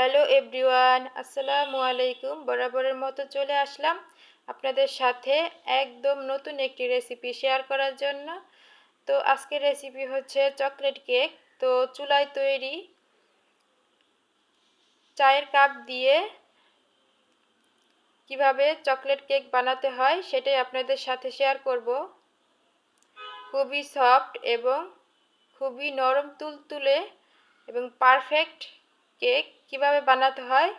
Hello everyone, আসসালামু আলাইকুম। বরাবরের মতো চলে আসলাম আপনাদের সাথে একদম নতুন একটি রেসিপি শেয়ার করার জন্য। তো আজকের রেসিপি হচ্ছে চকলেট কেক তো চুলায় তৈরি চায়ের কাপ দিয়ে কীভাবে চকলেট কেক বানাতে হয় সেটাই আপনাদের সাথে শেয়ার করব। খুবই সফট এবং খুবই নরম তুলতুলে এবং পারফেক্ট কেক কীভাবে বানাতে হয়?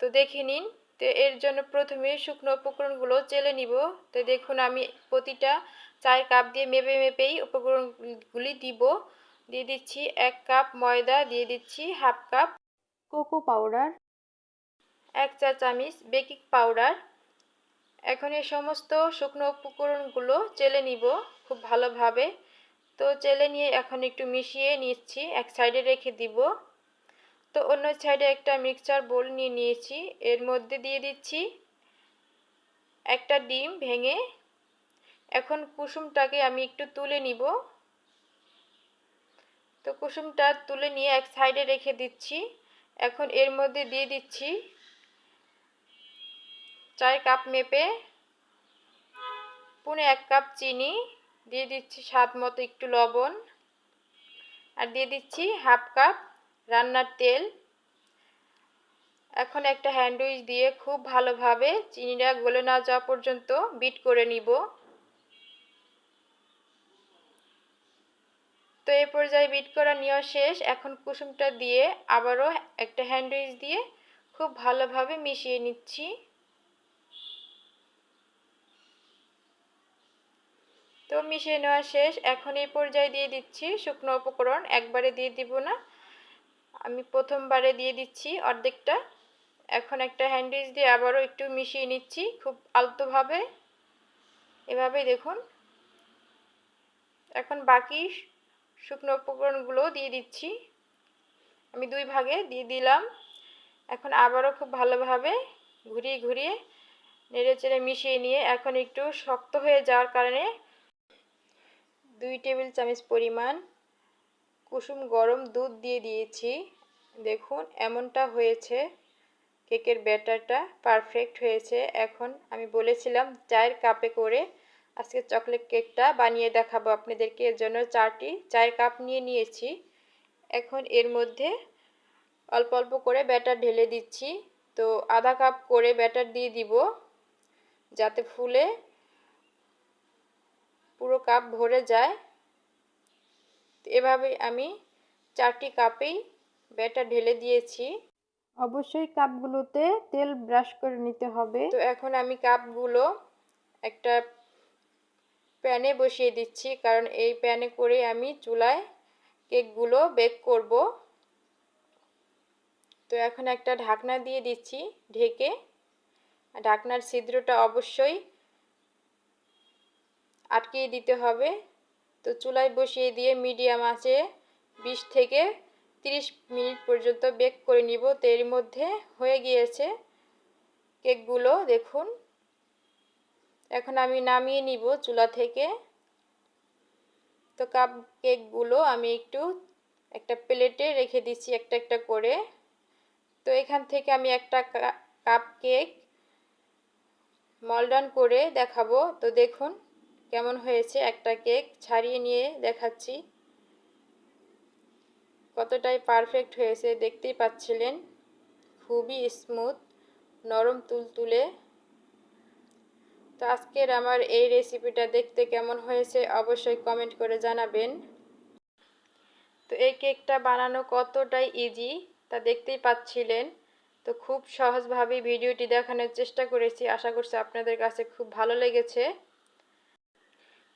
তো দেখে নিন। তো এর জন্য প্রথমে শুকনো উপকরণগুলো চেলে নিব। তো দেখুন, আমি প্রতিটা চায়ের কাপ দিয়ে মেপে মেপেই উপকরণগুলি দিব। দিয়ে দিচ্ছি এক কাপ ময়দা, দিয়ে দিচ্ছি হাফ কাপ কোকো পাউডার, এক চা চামচ বেকিং পাউডার। এখন এই সমস্ত শুকনো উপকরণগুলো চেলে নিব খুব ভালোভাবে। তো চেলে নিয়ে এখন একটু মিশিয়ে নিচ্ছি। এক সাইডে রেখে দিব। তো অন্য সাইডে একটা মিক্সচার বোল নিয়ে নিয়েছি। এর মধ্যে দিয়ে দিচ্ছি একটা ডিম ভেঙে। এখন কুসুমটাকে আমি একটু তুলে নিব। তো কুসুমটা তুলে নিয়ে এক সাইডে রেখে দিচ্ছি। এখন এর মধ্যে দিয়ে দিচ্ছি চার কাপ মেপে, পুনে এক কাপ চিনি। দিয়ে দিচ্ছি স্বাদ মতো একটু লবণ। আর দিয়ে দিচ্ছি হাফ কাপ রান্নার তেল। এখন একটা হ্যান্ডউইচ দিয়ে খুব ভালোভাবে চিনিটা গলে না যাওয়া পর্যন্ত বিট করে নিব। তো এই পর্যায়ে বিট করা নেওয়া শেষ। এখন কুসুমটা দিয়ে আবারও একটা হ্যান্ডউইচ দিয়ে খুব ভালোভাবে মিশিয়ে নিচ্ছি। তো মিশিয়ে নেওয়া শেষ। এখন এই পর্যায়ে দিয়ে দিচ্ছি শুকনো উপকরণ। একবারে দিয়ে দিব না। আমি প্রথমবারে দিয়ে দিচ্ছি অর্ধেকটা। এখন একটা হ্যান্ডউইচ দিয়ে আবারও একটু মিশিয়ে নিচ্ছি খুব আলতোভাবে। এভাবে দেখুন। এখন বাকি শুকনো উপকরণগুলো দিয়ে দিচ্ছি। আমি দুই ভাগে দিয়ে দিলাম। এখন আবারও খুব ভালোভাবে ঘুরিয়ে ঘুরিয়ে নেড়ে চেড়ে মিশিয়ে নিয়ে এখন একটু শক্ত হয়ে যাওয়ার কারণে দুই টেবিল চামচ পরিমাণ কুসুম গরম দুধ দিয়ে দিয়েছি। দেখুন, এমনটা হয়েছে। কেকের ব্যাটারটা পারফেক্ট হয়েছে। এখন আমি বলেছিলাম চায়ের কাপে করে আজকে চকলেট কেকটা বানিয়ে দেখাবো আপনাদেরকে। এর জন্য চারটি চায়ের কাপ নিয়ে নিয়েছি। এখন এর মধ্যে অল্প অল্প করে ব্যাটার ঢেলে দিচ্ছি। তো আধা কাপ করে ব্যাটার দিয়ে দিব। যাতে ফুলে পুরো কাপ ভরে যায়। এভাবে আমি চারটি কাপেই ব্যাটার ঢেলে দিয়েছি। অবশ্যই কাপগুলোতে তেল ব্রাশ করে নিতে হবে। তো এখন আমি কাপগুলো একটা প্যানে বসিয়ে দিচ্ছি কারণ এই প্যানে করে আমি চুলায় কেকগুলো বেক করব। তো এখন একটা ঢাকনা দিয়ে দিচ্ছি ঢেকে। ঢাকনার ছিদ্রটা অবশ্যই আটকিয়ে দিতে হবে। তো চুলায় বসিয়ে দিয়ে মিডিয়াম আছে বিশ থেকে তিরিশ মিনিট পর্যন্ত বেক করে নিব। তো এর মধ্যে হয়ে গিয়েছে কেকগুলো, দেখুন। এখন আমি নামিয়ে নিব চুলা থেকে। তো কাপ কেকগুলো আমি একটু একটা প্লেটে রেখে দিচ্ছি একটা একটা করে। তো এখান থেকে আমি একটা কাপ কেক মলডান করে দেখাবো। তো দেখুন কেমন হয়েছে একটা কেক ছাড়িয়ে নিয়ে দেখাচ্ছি। কতটাই পারফেক্ট হয়েছে দেখতেই পাচ্ছিলেন। খুবই স্মুথ, নরম তুলতুলে। তো আজকের আমার এই রেসিপিটা দেখতে কেমন হয়েছে অবশ্যই কমেন্ট করে জানাবেন। তো এই কেকটা বানানো কতটাই ইজি তা দেখতেই পাচ্ছিলেন। তো খুব সহজভাবে ভিডিওটি দেখানোর চেষ্টা করেছি। আশা করছি আপনাদের কাছে খুব ভালো লেগেছে।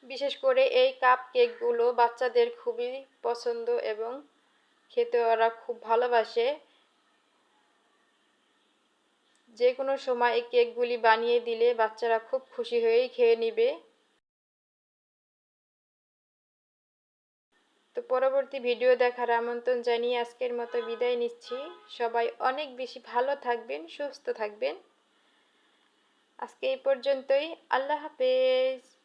বিশেষ করে এই কাপ কেকগুলো বাচ্চাদের খুবই পছন্দ এবং খেতে ওরা খুব ভালোবাসে। যে কোনো সময় এই কেকগুলি বানিয়ে দিলে বাচ্চারা খুব খুশি হয়েই খেয়ে নিবে। তো পরবর্তী ভিডিও দেখার আমন্ত্রণ জানিয়ে আজকের মতো বিদায় নিচ্ছি। সবাই অনেক বেশি ভালো থাকবেন, সুস্থ থাকবেন। আজকে এই পর্যন্তই। আল্লাহ হাফেজ।